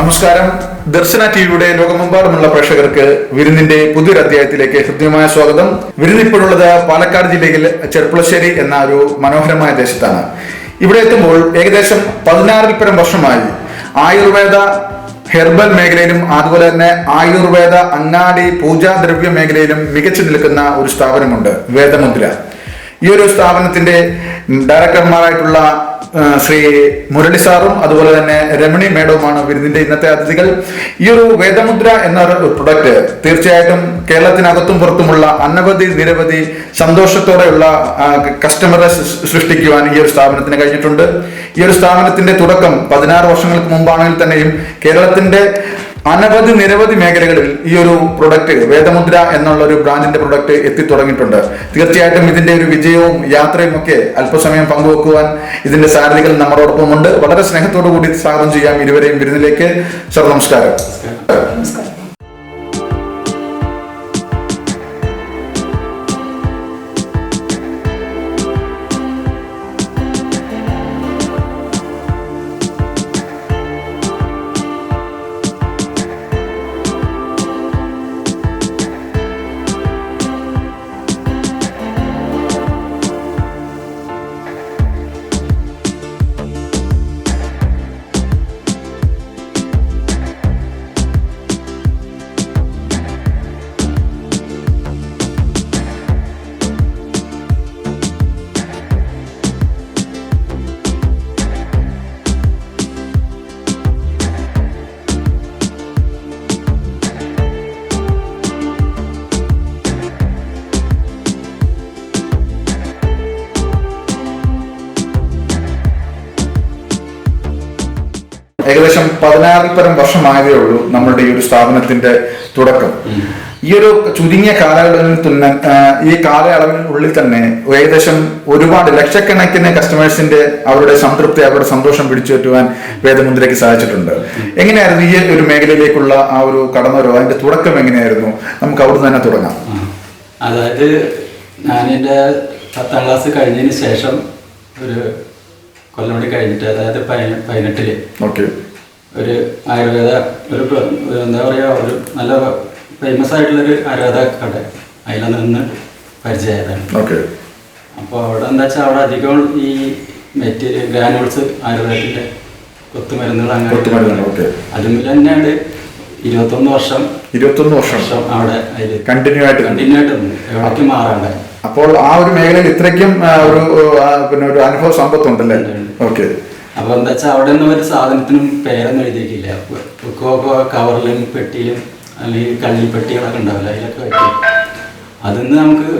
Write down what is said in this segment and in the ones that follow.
നമസ്കാരം. ദർശന ടിവിയുടെ ലോകമെമ്പാടുമുള്ള പ്രേക്ഷകർക്ക് വിരുന്നിന്റെ പുതിയൊരു അധ്യായത്തിലേക്ക് ഹൃദ്യമായ സ്വാഗതം. വിരുന്ന് ഇപ്പോഴുള്ളത് പാലക്കാട് ജില്ലയിൽ ചെർപ്പുളശ്ശേരി എന്ന ഒരു മനോഹരമായ ദേശത്താണ്. ഇവിടെ എത്തുമ്പോൾ ഏകദേശം പതിനാറിൽ പരം വർഷമായി ആയുർവേദ ഹെർബൽ മേഖലയിലും അതുപോലെ തന്നെ ആയുർവേദ അങ്ങാടി പൂജാദ്രവ്യ മേഖലയിലും മികച്ചു നിൽക്കുന്ന ഒരു സ്ഥാപനമുണ്ട് വേദമുദ്ര ഈ ഒരു സ്ഥാപനത്തിന്റെ ഡയറക്ടർമാരായിട്ടുള്ള ശ്രീ മുരളി സാറും അതുപോലെ തന്നെ രമണി മേഡവുമാണ് വിരുന്നിന്റെ ഇന്നത്തെ അതിഥികൾ. ഈ ഒരു വേദമുദ്ര എന്ന പ്രൊഡക്റ്റ് തീർച്ചയായിട്ടും കേരളത്തിനകത്തും പുറത്തുമുള്ള അനവധി നിരവധി സന്തോഷത്തോടെയുള്ള കസ്റ്റമറെ സൃഷ്ടിക്കുവാൻ ഈ ഒരു സ്ഥാപനത്തിന് കഴിഞ്ഞിട്ടുണ്ട്. ഈ ഒരു സ്ഥാപനത്തിന്റെ തുടക്കം പതിനാറ് വർഷങ്ങൾക്ക് മുമ്പാണെങ്കിൽ തന്നെയും കേരളത്തിന്റെ അനവധി നിരവധി മേഖലകളിൽ ഈ ഒരു പ്രൊഡക്റ്റ് വേദമുദ്ര എന്നുള്ള ഒരു ബ്രാൻഡിന്റെ പ്രൊഡക്റ്റ് എത്തിത്തുടങ്ങിയിട്ടുണ്ട്. തീർച്ചയായിട്ടും ഇതിന്റെ ഒരു വിജയവും യാത്രയും ഒക്കെ അല്പസമയം പങ്കുവെക്കുവാൻ ഇതിന്റെ സാരഥികൾ നമ്മളോടൊപ്പമുണ്ട് വളരെ സ്നേഹത്തോടു കൂടി സ്വാഗതം ചെയ്യാം ഇരുവരെയും വിരുന്നിലേക്ക്. സർ നമസ്കാരം. ഏകദേശം പതിനാറിൽ പരം വർഷമായതേ ഉള്ളൂ നമ്മളുടെ ഈ ഒരു സ്ഥാപനത്തിന്റെ തുടക്കം. ഈ ഒരു ചുരുങ്ങിയ കാലയളവിൽ തന്നെ ഈ കാലയളവിനുള്ളിൽ തന്നെ ഏകദേശം ഒരുപാട് ലക്ഷക്കണക്കിന് കസ്റ്റമേഴ്സിന്റെ അവരുടെ സംതൃപ്തി അവരുടെ സന്തോഷം പിടിച്ചു പറ്റുവാൻ വേദമുദ്രയ്ക്ക് സാധിച്ചിട്ടുണ്ട് എങ്ങനെയായിരുന്നു ഈ ഒരു മേഖലയിലേക്കുള്ള ആ ഒരു കടന്നുവരവ്? അതിന്റെ തുടക്കം എങ്ങനെയായിരുന്നു? നമുക്ക് അവിടുന്ന് തന്നെ തുടങ്ങാം. അതായത് ഞാൻ എന്റെ പത്താം ക്ലാസ് കഴിഞ്ഞതിന് ശേഷം ഒരു കൊല്ലം കൂടി കഴിഞ്ഞിട്ട് അതായത് പതിന- പതിനെട്ടിൽ ഓക്കെ. ഒരു ആയുർവേദ ഒരു എന്താ പറയുക ഒരു നല്ല ഫേമസ് ആയിട്ടുള്ള ഒരു ആയുർവേദ കട. അതിൽ നിന്ന് പരിചയമായതാണ്. ഓക്കെ. അപ്പോൾ അവിടെ എന്താ വെച്ചാൽ അവിടെ അധികം ഈ മെറ്റീരിയൽ ഗ്രാനുൾസ് ആയുർവേദത്തിന്റെ കൊത്തുമരുന്നുകൾ, അങ്ങനെ അതുമില്ല തന്നെയാണ് ഇരുപത്തൊന്ന് വർഷം ഇരുപത്തൊന്ന് വർഷം. അവിടെ കണ്ടിന്യൂ ആയിട്ട് കണ്ടിന്യൂ ആയിട്ട് എവിടേക്ക് മാറാണ്ട്. അപ്പോൾ ആ ഒരു മേഖലയിൽ ഇത്രയ്ക്കും ഒരു പിന്നെ ഒരു അനുഭവ സമ്പത്തുണ്ടല്ലേ? ഉണ്ടല്ലേ ഉണ്ട്. ഓക്കെ അപ്പൊ എന്താ വെച്ചാൽ അവിടെ നിന്ന് ഒരു സാധനത്തിനും പേരൊന്നും എഴുതിയിട്ടില്ല. കവറിലും പെട്ടിയിലും അല്ലെങ്കിൽ കള്ളിപ്പെട്ടികളൊക്കെ ഉണ്ടാവില്ല. അതിലൊക്കെ വെക്കും അതിന്ന് നമുക്ക്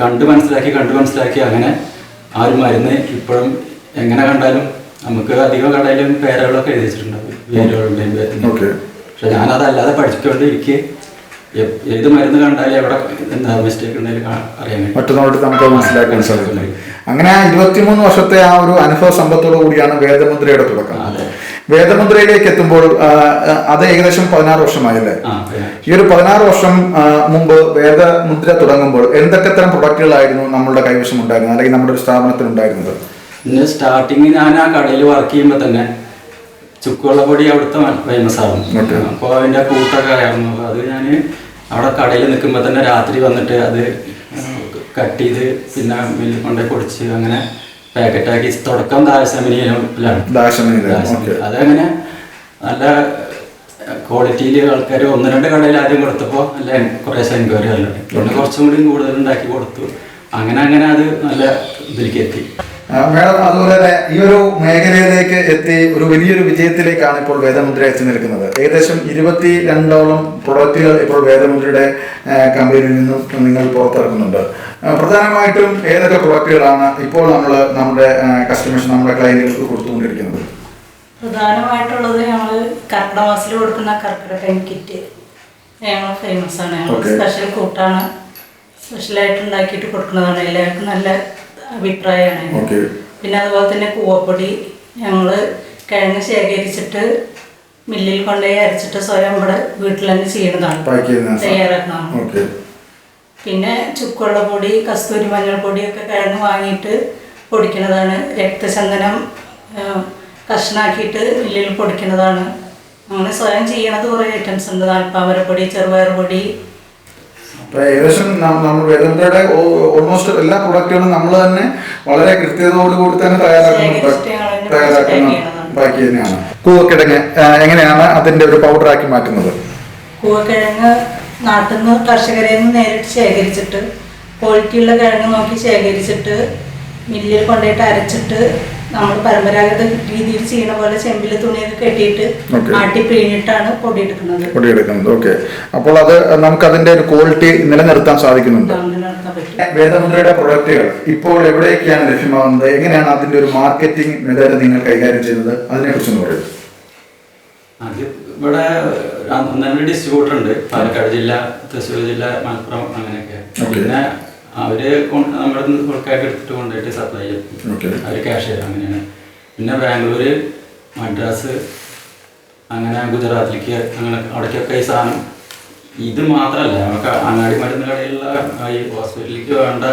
കണ്ട് മനസ്സിലാക്കി കണ്ട് മനസ്സിലാക്കി അങ്ങനെ ആ ഒരു മരുന്ന് ഇപ്പോഴും എങ്ങനെ കണ്ടാലും നമുക്ക് അധികം കടയിലും പേരുകളൊക്കെ എഴുതി വെച്ചിട്ടുണ്ടാവും. ഓക്കെ പക്ഷെ ഞാനതല്ലാതെ പഠിച്ചുകൊണ്ട് എനിക്ക് എ- ഏത് മരുന്ന് കണ്ടാലും എവിടെ എന്താ മിസ്റ്റേക്ക് ഉണ്ടെങ്കിലും കാ- അറിയാൻ കഴിയും മറ്റൊന്നോട്ട് നമുക്ക് മനസ്സിലാക്കാൻ സാധിക്കും. അങ്ങനെ ഇരുപത്തിമൂന്ന് വർഷത്തെ ആ ഒരു അനുഭവ സമ്പത്തോടു കൂടിയാണ് വേദമുദ്രയുടെ തുടക്കം. വേദമുദ്രയിലേക്ക് എത്തുമ്പോൾ അത് ഏകദേശം പതിനാറ് വർഷമായല്ലേ? ഈ ഒരു പതിനാറ് വർഷം മുമ്പ് വേദമുദ്ര തുടങ്ങുമ്പോൾ എന്തൊക്കെ തരം പ്രൊഡക്റ്റുകളായിരുന്നു നമ്മളുടെ കൈവശം ഉണ്ടായിരുന്നത്? അല്ലെങ്കിൽ നമ്മുടെ ഒരു സ്ഥാപനത്തിൽ ഉണ്ടായിരുന്നത് സ്റ്റാർട്ടിങ് ഞാൻ ആ കടയിൽ വർക്ക് ചെയ്യുമ്പോൾ തന്നെ ചുക്കുവെള്ള പൊടി അവിടുത്തെ ഫേമസ് ആവും. അപ്പോൾ അതിന്റെ കൂട്ടൊക്കെ അപ്പോൾ അത് ഞാൻ അവിടെ കടയിൽ നിൽക്കുമ്പോൾ തന്നെ രാത്രി വന്നിട്ട് അത് കട്ട് ചെയ്ത് പിന്നെ മില്ലിൽ കൊണ്ടേ പൊടിച്ച് അങ്ങനെ പാക്കറ്റാക്കി. തുടക്കം ദാശമനിയിലാണ്. അതങ്ങനെ നല്ല ക്വാളിറ്റിയിൽ ആൾക്കാർ ഒന്ന് രണ്ട് കടയിൽ ആദ്യം കൊടുത്തപ്പോൾ അല്ല കുറേശ്ശെ എൻക്വയറി അല്ല കുറച്ചും കൂടി കൂടുതൽ ഉണ്ടാക്കി കൊടുത്തു. അങ്ങനെ അങ്ങനെ അത് നല്ല ഇതിലേക്ക് എത്തി. മേഡം അതുപോലെ തന്നെ ഈ ഒരു മേഖലയിലേക്ക് എത്തി ഒരു വലിയൊരു വിജയത്തിലേക്കാണ് ഇപ്പോൾ വേദമുദ്ര എത്തി നിൽക്കുന്നത്. ഏകദേശം ഇരുപത്തി രണ്ടോളം പ്രൊഡക്റ്റുകൾ ഇപ്പോൾ വേദമുദ്രയുടെ കമ്പനിയിൽ നിന്നും നിങ്ങൾ പുറത്തിറക്കുന്നുണ്ട്. പ്രധാനമായിട്ടും ഏതൊക്കെ പ്രൊഡക്റ്റുകളാണ് ഇപ്പോൾ നമ്മൾ നമ്മുടെ കസ്റ്റമേഴ്സ് നമ്മുടെ ക്ലയന്റുകൾക്ക് കൊടുത്തുകൊണ്ടിരിക്കുന്നത്? പ്രധാനമായിട്ടുള്ളത് ഞങ്ങൾ കർക്കിട മാസത്തിൽ കൊടുക്കുന്ന കർക്കിടക കിറ്റ് ഞങ്ങൾ ഫേമസ് ആണ്. ഞങ്ങൾ സ്പെഷ്യൽ കൂട്ടാണ് സ്പെഷ്യലായിട്ട് ഉണ്ടാക്കിയിട്ട് കൊടുക്കുന്നതാണ്. എല്ലാവർക്കും നല്ല അഭിപ്രായമാണ്. ഓക്കെ. പിന്നെ അതുപോലെ തന്നെ കൂവപ്പൊടി ഞങ്ങൾ കിഴങ്ങ് ശേഖരിച്ചിട്ട് മില്ലിൽ കൊണ്ടുപോയി അരച്ചിട്ട് സ്വയം ഇവിടെ വീട്ടിൽ തന്നെ ചെയ്യുന്നതാണ്. തയ്യാറാക്കണം തയ്യാറാക്കുന്നതാണ്. പിന്നെ ചുക്കുള്ള പൊടി കസ്തൂരി മഞ്ഞൾ പൊടിയൊക്കെ കിഴങ്ങ് വാങ്ങിയിട്ട് പൊടിക്കുന്നതാണ്. രക്തചന്ദനം കഷ്ണാക്കിയിട്ട് മില്ലിൽ പൊടിക്കുന്നതാണ്. അങ്ങനെ സ്വയം ചെയ്യണത് കുറേ ഐറ്റംസ് ഉണ്ട്. നാൽപ്പാമരപ്പൊടി ചെറുപയർ പൊടി ഏകദേശം നമ്മൾ വേദന്തയുടെ ഓൾമോസ്റ്റ് എല്ലാ പ്രൊഡക്റ്റുകളും നമ്മൾ തന്നെ വളരെ കൃത്യതയോടുകൂടി തന്നെ തയ്യാറാക്കുന്ന ബാക്കി തന്നെയാണ് തന്നെ തയ്യാറാക്കുന്ന ബാക്കി തന്നെയാണ്. പാക്ക് കൂവക്കിഴങ്ങ് എങ്ങനെയാണ് അതിന്റെ ഒരു പൗഡർ ആക്കി മാറ്റുന്നത്? കൂവക്കിഴങ്ങ് നാട്ടിൽ നിന്ന് കർഷകരിൽ നിന്ന് നേരിട്ട് ശേഖരിച്ചിട്ട് ക്വാളിറ്റിയുള്ള കിഴങ്ങ് നോക്കി ശേഖരിച്ചിട്ട് മില്ലിൽ കൊണ്ടുപോയിട്ട് അരച്ചിട്ട് നമ്മൾ പരമ്പരാഗത രീതിയിൽ ചെയ്യുന്ന പോലെ ചെമ്പിൽ തുണിയൊക്കെ കെട്ടിയിട്ട്. ആട്ടി പിഴിഞ്ഞിട്ടാണ് പൊടിയെടുക്കുന്നത്. പൊടിയെടുക്കുന്നത്. ഓക്കെ അപ്പോൾ അത് നമുക്ക് അതിന്റെ ഒരു ക്വാളിറ്റി നിലനിർത്താൻ സാധിക്കുന്നുണ്ട്. വേദമുദ്രയുടെ പ്രൊഡക്റ്റുകൾ ഇപ്പോൾ എവിടെയൊക്കെയാണ് ലഭ്യമാകുന്നത്? എങ്ങനെയാണ് അതിന്റെ ഒരു മാർക്കറ്റിംഗ് മെത്തേഡ് നിങ്ങൾ കൈകാര്യം ചെയ്യുന്നത്? അതിനെ കുറിച്ചൊന്ന് പറയൂ. ഇവിടെ നല്ല ഡിസ്ട്രിബ്യൂട്ടർ ഉണ്ട്. പാലക്കാട് ജില്ല തൃശ്ശൂർ ജില്ല മലപ്പുറം അങ്ങനെയൊക്കെ. പിന്നെ അവർ നമ്മുടെ കൊടുക്കായിട്ട് എടുത്തിട്ട് കൊണ്ടുപോയിട്ട് സപ്ലൈ ചെയ്യും. അവർ ക്യാഷ് തരും അങ്ങനെയാണ്. പിന്നെ ബാംഗ്ലൂര് മദ്രാസ് അങ്ങനെ ഗുജറാത്തിലേക്ക് അങ്ങനെ അവിടേക്കൊക്കെ ഈ സാധനം ഇത് മാത്രമല്ല നമുക്ക് അങ്ങാടി മരുന്ന് കടയിലുള്ള ഈ ഹോസ്പിറ്റലിലേക്ക് വേണ്ട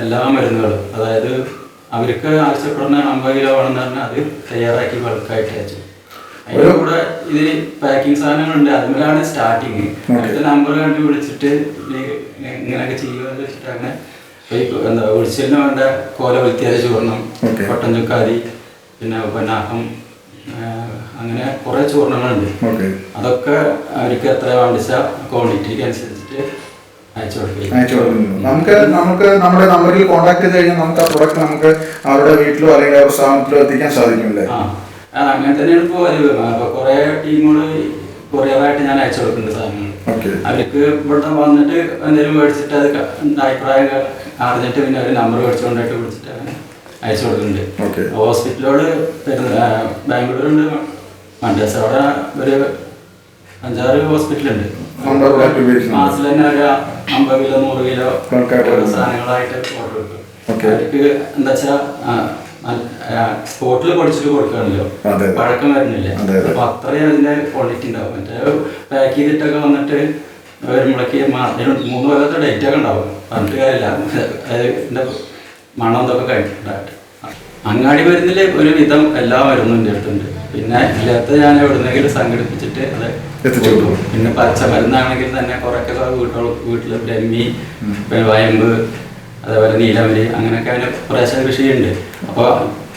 എല്ലാ മരുന്നുകളും. അതായത് അവർക്ക് ആവശ്യപ്പെടുന്ന അമ്പത് കിലോ വേണമെന്ന് പറഞ്ഞാൽ അത് തയ്യാറാക്കി ബൾക്കായിട്ട് അയച്ചു. അതിന്റെ കൂടെ ഇത് പാക്കിംഗ് സാധനങ്ങളുണ്ട്. അതുമേലാണ് സ്റ്റാർട്ടിങ് അടുത്ത നമ്പർ കണ്ടു വിളിച്ചിട്ട് ഈ ഇങ്ങനെയൊക്കെ ചെയ്യുക വെച്ചിട്ട് അങ്ങനെ എന്താ ഒഴിച്ചലിന് വേണ്ട കോല വൃത്തിയായ ചൂർണം. കൊട്ടൻ ചുക്കാതി പിന്നെ ഉപനാഹം അങ്ങനെ കുറേ ചൂർണങ്ങളുണ്ട് ഓക്കെ. അതൊക്കെ അവർക്ക് എത്ര വേണ്ടിച്ച ക്വാണ്ടിറ്റിക്ക് അനുസരിച്ചിട്ട് നമുക്ക് നമുക്ക് നമ്മുടെ നമ്പറിൽ കോൺടാക്ട് ചെയ്ത് കഴിഞ്ഞാൽ നമുക്ക് ആ പ്രൊഡക്റ്റ് നമുക്ക് അവരുടെ വീട്ടിലോ അല്ലെങ്കിൽ അവരുടെ സ്ഥാപനത്തിലോ എത്തിക്കാൻ സാധിക്കും ആ. ആ, അങ്ങനെ തന്നെയാണ് ഇപ്പോൾ കുറേ ടീമുകൾ കൊറിയറായിട്ട് ഞാൻ അയച്ചു കൊടുക്കുന്നുണ്ട് സാധനങ്ങൾ. അവർക്ക് ഇവിടെ വന്നിട്ട് എന്തെങ്കിലും മേടിച്ചിട്ട് അത് അഭിപ്രായം അറിഞ്ഞിട്ട് പിന്നെ അവർ നമ്പർ മേടിച്ചുകൊണ്ടായിട്ട് വിളിച്ചിട്ട് അങ്ങനെ അയച്ചു കൊടുക്കുന്നുണ്ട്. ഹോസ്പിറ്റലോട് ബാംഗ്ലൂരുണ്ട്. മണ്ടേസ് അവിടെ ഒരു അഞ്ചാറ് ഹോസ്പിറ്റലുണ്ട്. മാസത്തിൽ തന്നെ ഒരു അമ്പത് കിലോ നൂറ് കിലോ സാധനങ്ങളായിട്ട് ഓർഡർ കൊടുക്കും അവർക്ക് എന്താ വെച്ചാ സ്പോട്ടിൽ പൊടിച്ചിട്ട് കൊടുക്കുകയാണല്ലോ. പഴക്കം വരുന്നില്ല. അപ്പൊ അത്രയും അതിന്റെ ക്വാളിറ്റി ഉണ്ടാവും. മറ്റേ പാക്ക് ചെയ്തിട്ടൊക്കെ വന്നിട്ട് വരുമ്പോഴേക്ക് മൂന്ന് കൊല്ലത്തെ ഡേറ്റ് ഒക്കെ ഉണ്ടാവും. പറഞ്ഞിട്ട് കാര്യമില്ല. അതിന്റെ മണം ഇതൊക്കെ കഴിഞ്ഞിട്ടുണ്ടായിട്ട് അങ്ങാടി മരുന്നിൽ ഒരു വിധം എല്ലാ മരുന്നും എന്റെ അടുത്തുണ്ട്. പിന്നെ ഇല്ലാത്ത ഞാൻ എവിടുന്നെങ്കിലും സംഘടിപ്പിച്ചിട്ട് അത് പിന്നെ പച്ച പിന്നെ പച്ചമരുന്നാണെങ്കിൽ തന്നെ കുറേയൊക്കെ വീട്ടുകൾ വീട്ടിൽ ബ്രഹ്മി വയമ്പ് അതേപോലെ നീലമരി അങ്ങനെയൊക്കെ അതിന് കുറേശ്ശെ കൃഷിയുണ്ട്. അപ്പോൾ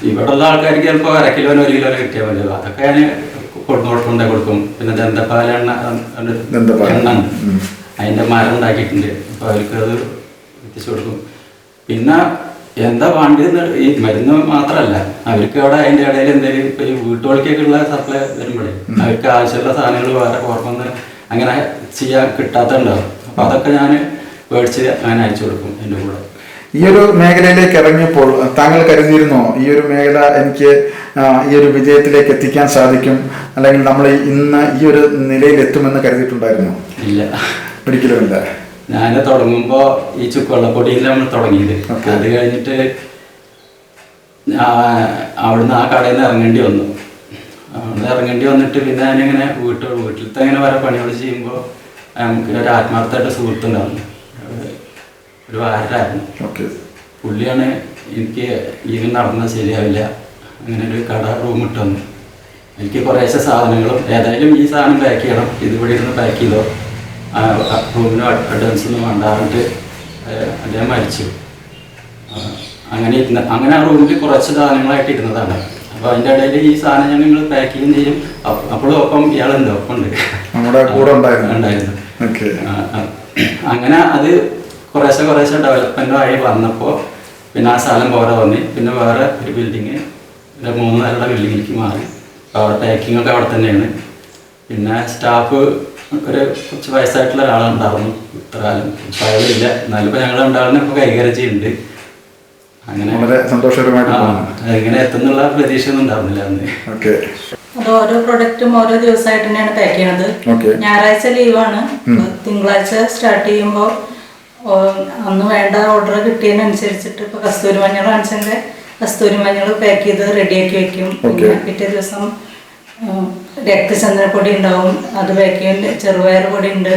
ഇവിടെയുള്ള ആൾക്കാർക്ക് ചിലപ്പോൾ അര കിലോനോ ഒരു കിലോനോ കിട്ടിയാൽ മതി അതൊക്കെ ഞാൻ കൊടുത്തു കൊടുക്കുന്നുണ്ട് കൊടുക്കും. പിന്നെ ദന്തപ്പാല എണ്ണ. എണ്ണ. അതിന്റെ മരം ഉണ്ടാക്കിയിട്ടുണ്ട്. അപ്പോൾ അവർക്ക് അത് എത്തിച്ചു കൊടുക്കും. പിന്നെ എന്താ വേണ്ടതെന്ന് ഈ മരുന്ന് മാത്രമല്ല അവർക്ക് അവിടെ അതിന്റെ ഇടയിൽ എന്തെങ്കിലും ഇപ്പോൾ ഈ വീട്ടുപണിക്കൊക്കെയുള്ള സപ്ലൈ വരുമ്പോഴേ അവർക്ക് ആവശ്യമുള്ള സാധനങ്ങൾ വേറെ പുറത്തുനിന്ന് അങ്ങനെ ചെയ്യാൻ കിട്ടാത്തുണ്ടാവും അപ്പോൾ അതൊക്കെ ഞാൻ മേടിച്ച് അങ്ങനെ അയച്ചു കൊടുക്കും എന്റെ കൂടെ. ഈ ഒരു മേഖലയിലേക്ക് ഇറങ്ങിയപ്പോൾ താങ്കൾ കരുതിയിരുന്നോ ഈ ഒരു മേഖല എനിക്ക് ഈ ഒരു വിജയത്തിലേക്ക് എത്തിക്കാൻ സാധിക്കും അല്ലെങ്കിൽ നമ്മൾ ഇന്ന് ഈ ഒരു നിലയിൽ എത്തുമെന്ന് കരുതിയിട്ടുണ്ടായിരുന്നു? ഇല്ല. ഒരിക്കലുമില്ല ഞാൻ തുടങ്ങുമ്പോൾ ഈ ചുക്കുവെള്ളപ്പൊടിയിൽ നമ്മൾ തുടങ്ങിയത്. അത് കഴിഞ്ഞിട്ട് അവിടുന്ന് ആ കടയിൽ നിന്ന് ഇറങ്ങേണ്ടി വന്നു. അവിടുന്ന് ഇറങ്ങേണ്ടി വന്നിട്ട് പിന്നെ ഞാനിങ്ങനെ വീട്ടിൽ വീട്ടിലത്തെ അങ്ങനെ വരെ പണികൾ ചെയ്യുമ്പോൾ നമുക്ക് ഒരു ആത്മാർത്ഥമായിട്ട് സുഹൃത്തുണ്ടായിരുന്നു. ഒരു വാരരായിരുന്നു ഓക്കെ. പുള്ളിയാണ് എനിക്ക് ഇത് നടന്നാൽ ശരിയാവില്ല. അങ്ങനെ ഒരു കട റൂം ഇട്ട് തന്നു. എനിക്ക് കുറേശ്ശെ സാധനങ്ങളും ഏതായാലും ഈ സാധനം പാക്ക് ചെയ്യണം. ഇത് ഇവിടെ ഇരുന്ന് പാക്ക് ചെയ്തോ? റൂമിന് അഡ്വാൻസ് ഒന്നും വേണ്ട അദ്ദേഹം മരിച്ചു. അങ്ങനെ ഇരുന്ന് അങ്ങനെ ആ റൂമിൽ കുറച്ച് സാധനങ്ങളായിട്ട് ഇരുന്നതാണ്. അപ്പോൾ അതിന്റെ ഇടയിൽ ഈ സാധനം ഞാൻ പാക്ക് പാക്കിങ് ചെയ്യും. അപ്പോഴും ഒപ്പം ഇയാളുണ്ട് ഒപ്പം ഉണ്ട് ഉണ്ടായിരുന്നു. അങ്ങനെ അത് കുറേശ്ശെ കുറേശ്ശെ ഡെവലപ്മെന്റ് ആയി വന്നപ്പോൾ പിന്നെ ആ സ്ഥലം പോരാ വന്നി. പിന്നെ വേറെ ഒരു ബിൽഡിങ് ഒരു മൂന്ന് നിലയുടെ ബിൽഡിങ്ങിലേക്ക് മാറി. അപ്പോൾ അവിടെ പാക്കിംഗ് ഒക്കെ അവിടെ തന്നെയാണ്. പിന്നെ സ്റ്റാഫ് ഒരു കുറച്ച് വയസ്സായിട്ടുള്ള ഒരാളുണ്ടായിരുന്നു ഇത്ര കാലം. ഇപ്പം അയാളില്ല എന്നാലും ഇപ്പോൾ ഞങ്ങൾ ഉണ്ടാകുന്ന ഇപ്പോൾ കൈകാര്യം ചെയ്യുന്നുണ്ട് അങ്ങനെ വളരെ സന്തോഷകരമായിട്ട് ഇങ്ങനെ എത്തുന്നുള്ള പ്രതീക്ഷയൊന്നും ഉണ്ടാവുന്നില്ല അന്ന്. ഓക്കെ. അത് ഓരോ പ്രൊഡക്റ്റും ഓരോ ദിവസമായിട്ട് തന്നെയാണ് പാക്ക് ചെയ്യണത്. ഞായറാഴ്ച ലീവാണ് തിങ്കളാഴ്ച സ്റ്റാർട്ട് ചെയ്യുമ്പോൾ അന്ന് വേണ്ട ഓർഡർ കിട്ടിയതിനനുസരിച്ചിട്ട് ഇപ്പൊ കസ്തൂരി മഞ്ഞൾ കാണിച്ചെങ്കിൽ കസ്തൂരി മഞ്ഞൾ പാക്ക് ചെയ്ത് റെഡിയാക്കി വെക്കും. പിന്നെ പിറ്റേ ദിവസം രക്തചന്ദ്രപ്പൊടി ഉണ്ടാവും. അത് പാക്ക് ചെയ്യും ചെറുപയർ പൊടി ഉണ്ട്.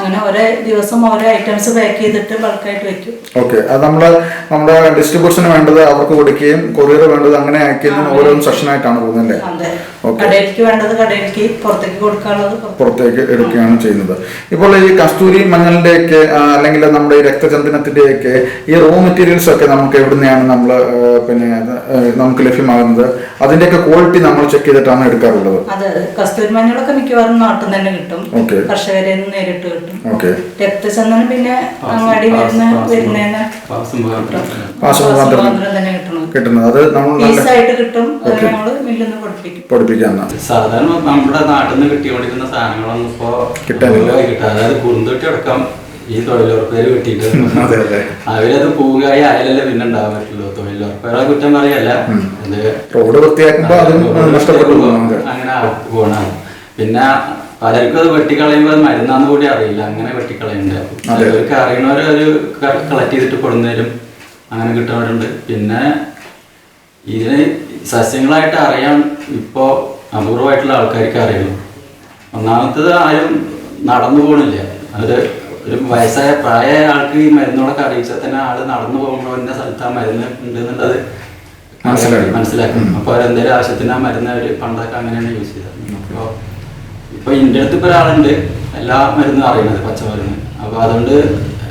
അങ്ങനെ ഓരോ ദിവസം ഓരോ ഐറ്റംസ് പാക്ക് ചെയ്തിട്ട് ബൾക്കായിട്ട് വെക്കും. ഓക്കെ അത് നമ്മൾ നമ്മുടെ ഡിസ്ട്രിബ്യൂഷന് വേണ്ടത് അവർക്ക് കൊടുക്കുകയും കൊറിയർ വേണ്ടത് അങ്ങനെ അയക്കുന്ന ഓരോ സെഷനായിട്ടാണ് പോകുന്നത് അല്ലേ. കടയിലേക്ക് വേണ്ടത് കടയിലേക്ക് പുറത്തേക്ക് കൊടുക്കാനുള്ളത് പുറത്ത് പുറത്തേക്ക് എടുക്കുകയാണ് ചെയ്യുന്നത്. ഇപ്പോൾ ഈ കസ്തൂരി മഞ്ഞളിന്റെ ഒക്കെ അല്ലെങ്കിൽ നമ്മുടെ ഈ രക്തചന്ദനത്തിന്റെ ഒക്കെ ഈ റോ മെറ്റീരിയൽസ് ഒക്കെ നമുക്ക് എവിടുന്നെയാണ് നമ്മൾ പിന്നെ നമുക്ക് ലഭ്യമാകുന്നത്? അതിന്റെയൊക്കെ ക്വാളിറ്റി നമ്മൾ ചെക്ക് ചെയ്തിട്ടാണ് എടുക്കാറുള്ളത്. അതെ കസ്തൂരി മഞ്ഞളൊക്കെ മിക്കവാറും നാട്ടിൽ തന്നെ കിട്ടും. കർഷകരെ കർഷകരിൽ നിന്ന് നേരിട്ട് കിട്ടും. ഓക്കെ. രക്തചന്ദനം പിന്നെ അങ്ങാടി വരുന്ന കിട്ടുന്നത്. അത് പീസായിട്ട് കിട്ടും. നമ്മൾ പഠിപ്പിക്കും. സാധാരണ നമ്മുടെ നാട്ടിൽ നിന്ന് കിട്ടിക്കൊണ്ടിരുന്ന സാധനങ്ങളൊന്നും ഇപ്പോ കിട്ടാനില്ല. അതായത് കുറുന്തൊട്ടി അടക്കം ഈ തൊഴിലുറപ്പേര് കിട്ടിയിട്ട് അതെ അതെ. അവരത് പൂകായി അയലല്ലേ പിന്നെ ഉണ്ടാവാൻ പറ്റുള്ളൂ. തൊഴിലുറപ്പേരെ കുറ്റം പറയല്ല. റോഡ് അങ്ങനെ പോണ പിന്നെ പലർക്കും അത് വെട്ടിക്കളയുമ്പോൾ അത് മരുന്നാന്ന് കൂടി അറിയില്ല. അങ്ങനെ വെട്ടിക്കളയുന്നുണ്ട്. അതെ. അവർക്ക് അറിയണവര് ഒരു കളക്ട് ചെയ്തിട്ട് കൊടുന്നേരും അങ്ങനെ കിട്ടുന്നവരുണ്ട് പിന്നെ ഇതിന് സസ്യങ്ങളായിട്ട് അറിയാൻ ഇപ്പോൾ അപൂർവമായിട്ടുള്ള ആൾക്കാർക്ക് അറിയുള്ളൂ ഒന്നാമത്തത് ആരും നടന്നു പോകണില്ല അത് ഒരു വയസ്സായ പ്രായമായ ആൾക്ക് ഈ മരുന്നുകളൊക്കെ അറിയിച്ചാൽ തന്നെ ആൾ നടന്നു പോകുമ്പോൾ എന്ന സ്ഥലത്ത് ആ മരുന്ന് ഉണ്ട് എന്നുള്ളത് മനസ്സിലാക്കും. മനസ്സിലാക്കും അപ്പോൾ അവരെന്തെങ്കിലും ആവശ്യത്തിന് ആ മരുന്ന് അവർ പണ്ടൊക്കെ അങ്ങനെയാണ് യൂസ് ചെയ്തത്. അപ്പോൾ ഇപ്പോൾ ഇതിന്റെ അടുത്ത് ഇപ്പോൾ ഒരാളുണ്ട് എല്ലാ മരുന്നും അറിയണത് പച്ചമരുന്ന് അപ്പോൾ അതുകൊണ്ട്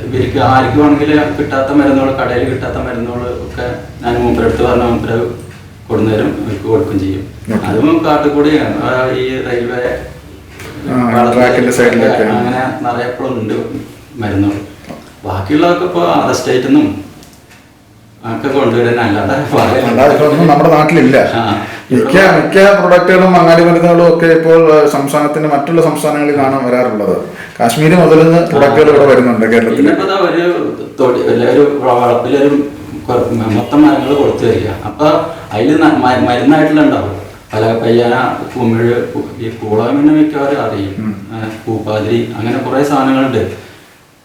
ഇവർക്ക് ആർക്ക് വേണമെങ്കിൽ കിട്ടാത്ത മരുന്നുകൾ കടയിൽ കിട്ടാത്ത മരുന്നുകൾ ഒക്കെ ഞാൻ മൂപ്പരടുത്ത് പറഞ്ഞ മൂപ്പര കൊടുന്നേരം അവർക്ക് കൊടുക്കും ചെയ്യും. അതും കാട്ടുകൂടി ആ, ഈ റെയിൽവേ. അങ്ങനെ നിറയെ എപ്പോഴും ഉണ്ട് മരുന്നുകൾ ബാക്കിയുള്ളതൊക്കെ ഇപ്പോൾ അതർ സ്റ്റേറ്റിൽ നിന്നും ഒക്കെ കൊണ്ടുവരാൻ അല്ലാതെ പറയല്ല. നമ്മുടെ നാട്ടിലില്ല. മിക്ക മിക്ക പ്രൊഡക്റ്റുകളും അങ്ങാടി മരുന്നുകളും ഒക്കെ ഇപ്പോൾ സംസ്ഥാനത്തിന്റെ മറ്റുള്ള സംസ്ഥാനങ്ങളിൽ കാണാൻ വരാറുള്ളത്. കാശ്മീർ മുതൽ പ്രൊഡക്റ്റുകൾ ഇവിടെ വരുന്നുണ്ട് കേരളത്തിൽ ഒരു വളപ്പിലൊരു മൊത്തം മരങ്ങൾ കൊടുത്തു തരിക അപ്പൊ അതിൽ മരുന്നായിട്ടുള്ള ഉണ്ടാവും പല പയ്യാന കുമിഴ് ഈ കൂളം മിക്കവാറും അറിയും. പൂപ്പാതിരി അങ്ങനെ കുറെ സാധനങ്ങളുണ്ട്.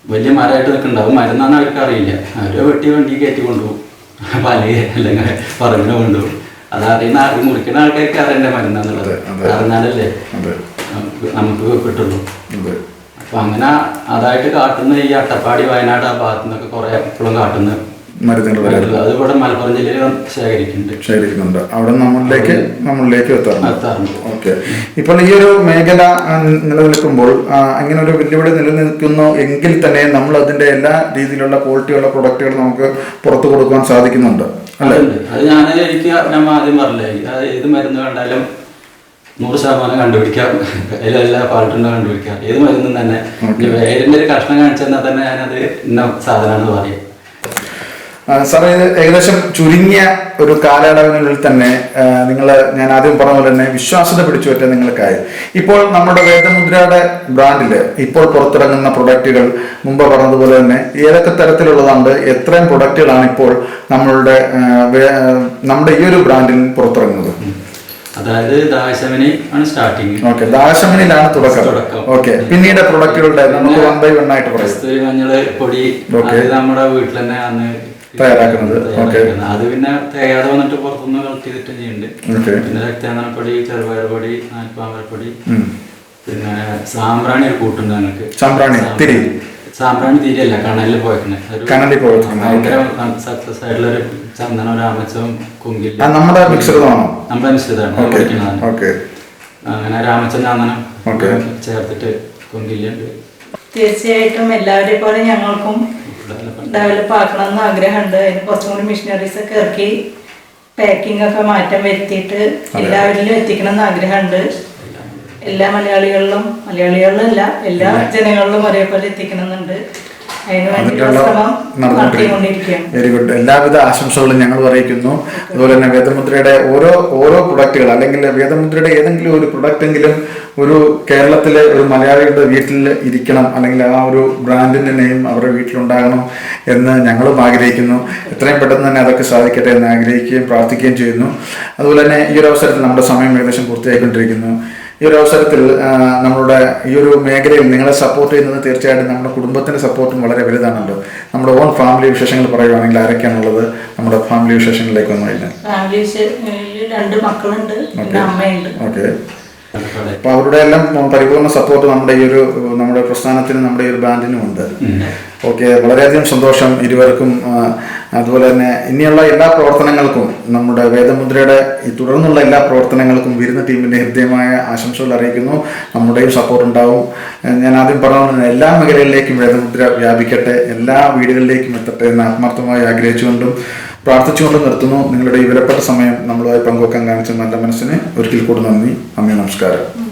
വലിയ മരമായിട്ട് നിൽക്കുന്നുണ്ടാവും മരുന്നാന്ന് അവർക്ക് അറിയില്ല. അവരെ വെട്ടി വണ്ടി കയറ്റി കൊണ്ടുപോകും. പലയെ അല്ലെങ്കിൽ പറഞ്ഞു കൊണ്ടു അത് അതറിയുന്ന ആർക്ക് മുറിക്കുന്ന ആൾക്കാർക്ക് അതെന്റെ മരുന്നാന്നുള്ളത്. അറിഞ്ഞാലല്ലേ? നമുക്ക് നമുക്ക് കിട്ടുള്ളൂ. അപ്പൊ അങ്ങനെ അതായിട്ട് കാട്ടുന്ന ഈ അട്ടപ്പാടി വയനാട് ആ ഭാഗത്തുനിന്നൊക്കെ കുറെ എപ്പോഴും കാട്ടുന്ന മരുന്നുകൾ മലപ്പുറം ജില്ലയിൽ ശേഖരിക്കുന്നുണ്ട്. ശേഖരിക്കുന്നുണ്ട്. അവിടെ നമ്മളിലേക്ക് നമ്മളിലേക്ക് എത്താറുണ്ട്. ഓക്കെ. ഇപ്പോൾ ഈ ഒരു മേഖല നിലനിൽക്കുമ്പോൾ അങ്ങനെ ഒരു വെല്ലുവിളി നിലനിൽക്കുന്നു എങ്കിൽ തന്നെ നമ്മൾ അതിന്റെ എല്ലാ രീതിയിലുള്ള ക്വാളിറ്റിയുള്ള പ്രൊഡക്റ്റുകൾ നമുക്ക് പുറത്തു കൊടുക്കാൻ സാധിക്കുന്നുണ്ട്. അല്ലേ? അത് ഞാൻ എനിക്ക് ഞാൻ ആദ്യം പറഞ്ഞില്ലേ ഏത് മരുന്ന് കണ്ടാലും നൂറ് ശതമാനം കണ്ടുപിടിക്കാം. അതിലെല്ലാ പാട്ടുണ്ടോ കണ്ടുപിടിക്കാം. ഏത് മരുന്നും തന്നെ. വേരിന്റെ ഒരു കഷ്ണം കാണിച്ചാൽ തന്നെ ഞാനത് ഇന്ന സാധനമാണെന്ന് പറയും. സാറേ ഇത് ഏകദേശം ചുരുങ്ങിയ ഒരു കാലയളവിനുള്ളിൽ തന്നെ നിങ്ങൾ ഞാൻ ആദ്യം പറഞ്ഞ പോലെ തന്നെ വിശ്വാസ്യത പിടിച്ചു പറ്റാൻ നിങ്ങൾക്കായി ഇപ്പോൾ നമ്മുടെ വേദമുദ്രയുടെ ബ്രാൻഡിൽ ഇപ്പോൾ പുറത്തിറങ്ങുന്ന പ്രൊഡക്റ്റുകൾ മുമ്പ് പറഞ്ഞതുപോലെ തന്നെ ഏതൊക്കെ തരത്തിലുള്ളതുണ്ട് എത്രയും പ്രൊഡക്റ്റുകളാണ് ഇപ്പോൾ നമ്മളുടെ നമ്മുടെ ഈ ഒരു ബ്രാൻഡിൽ പുറത്തിറങ്ങുന്നത്? അതായത് ദാശമനി ആണ് സ്റ്റാർട്ടിങ് ഓക്കെ ദാശമനിലാണ് തുടക്കം. ഓക്കെ പിന്നീട് പ്രൊഡക്റ്റുകളുടെ നമുക്ക് വൺ ബൈ വൺ ആയിട്ട് പറയാം. കസ്തൂരി പൊടി നമ്മുടെ വീട്ടിൽ തന്നെ അന്ന് തയ്യാറാക്കുന്നത്. അത് പിന്നെ തയ്യാറ് വന്നിട്ട് പുറത്തുനിന്ന് കളക്ട് ചെയ്തിട്ട് ചെയ്യുന്നുണ്ട്. പിന്നെ രക്താനപ്പടി ചെറുപയർപടി പൊടി നാൽപ്പാമ്പരപ്പൊടി പിന്നെ സാമ്പ്രാണി ഒരു കൂട്ടുണ്ട് ഞങ്ങൾക്ക്. സാമ്പ്രാണി, തിരി. സാമ്പ്രാണി തിരിയല്ല കണലിൽ പോയിക്കണേ. കണലിൽ ഭയങ്കര സക്സസ് ആയിട്ടുള്ള ഒരു ചന്ദനം രാമച്ചവും കുങ്കിൽ നമ്മുടെ മിക്സറുതാണോ നമ്മുടെ മിശ്രിതമാണ് കുടിക്കുന്നതാണ് അങ്ങനെ രാമച്ചൻ ചന്ദനം Okay. ചേർത്തിട്ട് കുങ്കില്ലുണ്ട് തീർച്ചയായിട്ടും എല്ലാവരെ പോലെ ഞങ്ങൾക്കും ഡെവലപ്പ് ആക്കണമെന്ന് ആഗ്രഹമുണ്ട്. അതിന് കുറച്ചും കൂടി മിഷനറീസ് ഒക്കെ ഇറക്കി പാക്കിംഗ് ഒക്കെ മാറ്റം വരുത്തിയിട്ട് എല്ലാവരിലും എത്തിക്കണം എന്ന് ആഗ്രഹമുണ്ട്. എല്ലാ മലയാളികളിലും മലയാളികളിലല്ല എല്ലാ ജനങ്ങളിലും ഒരേപോലെ എത്തിക്കണം എന്നുണ്ട് അതിന് വേണ്ടിയിട്ടുള്ള അതിനുള്ള നടന്നുകൊണ്ടിരിക്കുകയാണ് വെരി ഗുഡ് എല്ലാവിധ ആശംസകളും ഞങ്ങൾ അറിയിക്കുന്നു. അതുപോലെ തന്നെ വേദമുദ്രയുടെ ഓരോ ഓരോ പ്രൊഡക്റ്റുകൾ അല്ലെങ്കിൽ വേദമുദ്രയുടെ ഏതെങ്കിലും ഒരു പ്രൊഡക്റ്റെങ്കിലും ഒരു കേരളത്തിലെ ഒരു മലയാളിയുടെ വീട്ടിൽ ഇരിക്കണം അല്ലെങ്കിൽ ആ ഒരു ബ്രാൻഡിന്റെ നെയിം അവരുടെ വീട്ടിലുണ്ടാകണം എന്ന് ഞങ്ങളും ആഗ്രഹിക്കുന്നു. എത്രയും പെട്ടെന്ന് തന്നെ അതൊക്കെ സാധിക്കട്ടെ എന്ന് ആഗ്രഹിക്കുകയും പ്രാർത്ഥിക്കുകയും ചെയ്യുന്നു. അതുപോലെ തന്നെ ഈ ഒരു അവസരത്തിൽ നമ്മുടെ സമയം ഏകദേശം പൂർത്തിയായിക്കൊണ്ടിരിക്കുന്നു. ഈ ഒരു അവസരത്തിൽ ആ, നമ്മളുടെ ഈ ഒരു മേഖലയിൽ നിങ്ങളെ സപ്പോർട്ട് ചെയ്യുന്നത് തീർച്ചയായിട്ടും നമ്മുടെ കുടുംബത്തിന്റെ സപ്പോർട്ടും വളരെ വലുതാണല്ലോ. നമ്മുടെ ഓൺ ഫാമിലി വിശേഷങ്ങൾ പറയുവാണെങ്കിൽ ആരൊക്കെയാണുള്ളത്? നമ്മുടെ ഫാമിലി വിശേഷങ്ങളിലേക്ക് വന്നു കഴിഞ്ഞാൽ രണ്ട് മക്കളുണ്ട്. അമ്മയുണ്ട്. ഓക്കെ അപ്പൊ അവരുടെ എല്ലാം പരിപൂർണ സപ്പോർട്ട് നമ്മുടെ ഈ ഒരു നമ്മുടെ പ്രസ്ഥാനത്തിനും നമ്മുടെ ഈ ഒരു ബാൻഡിനും ഉണ്ട്. ഓക്കെ വളരെയധികം സന്തോഷം ഇരുവർക്കും. അതുപോലെ തന്നെ ഇനിയുള്ള എല്ലാ പ്രവർത്തനങ്ങൾക്കും നമ്മുടെ വേദമുദ്രയുടെ തുടർന്നുള്ള എല്ലാ പ്രവർത്തനങ്ങൾക്കും വിരുന്ന ടീമിന്റെ ഹൃദ്യമായ ആശംസകൾ അറിയിക്കുന്നു. നമ്മുടെയും സപ്പോർട്ട് ഉണ്ടാവും. ഞാൻ ആദ്യം പറഞ്ഞു എല്ലാ മേഖലകളിലേക്കും വേദമുദ്ര വ്യാപിക്കട്ടെ എല്ലാ വീടുകളിലേക്കും എത്തട്ടെ എന്ന് ആത്മാർത്ഥമായി ആഗ്രഹിച്ചുകൊണ്ടും പ്രാർത്ഥിച്ചുകൊണ്ടും നിർത്തുന്നു. നിങ്ങളുടെ ഈ വിലപ്പെട്ട സമയം നമ്മളുമായി പങ്കുവെക്കാൻ കാണിച്ച നല്ല മനസ്സിന് ഒരിക്കൽ കൂടി നന്ദി. അമ്മ നമസ്കാരം.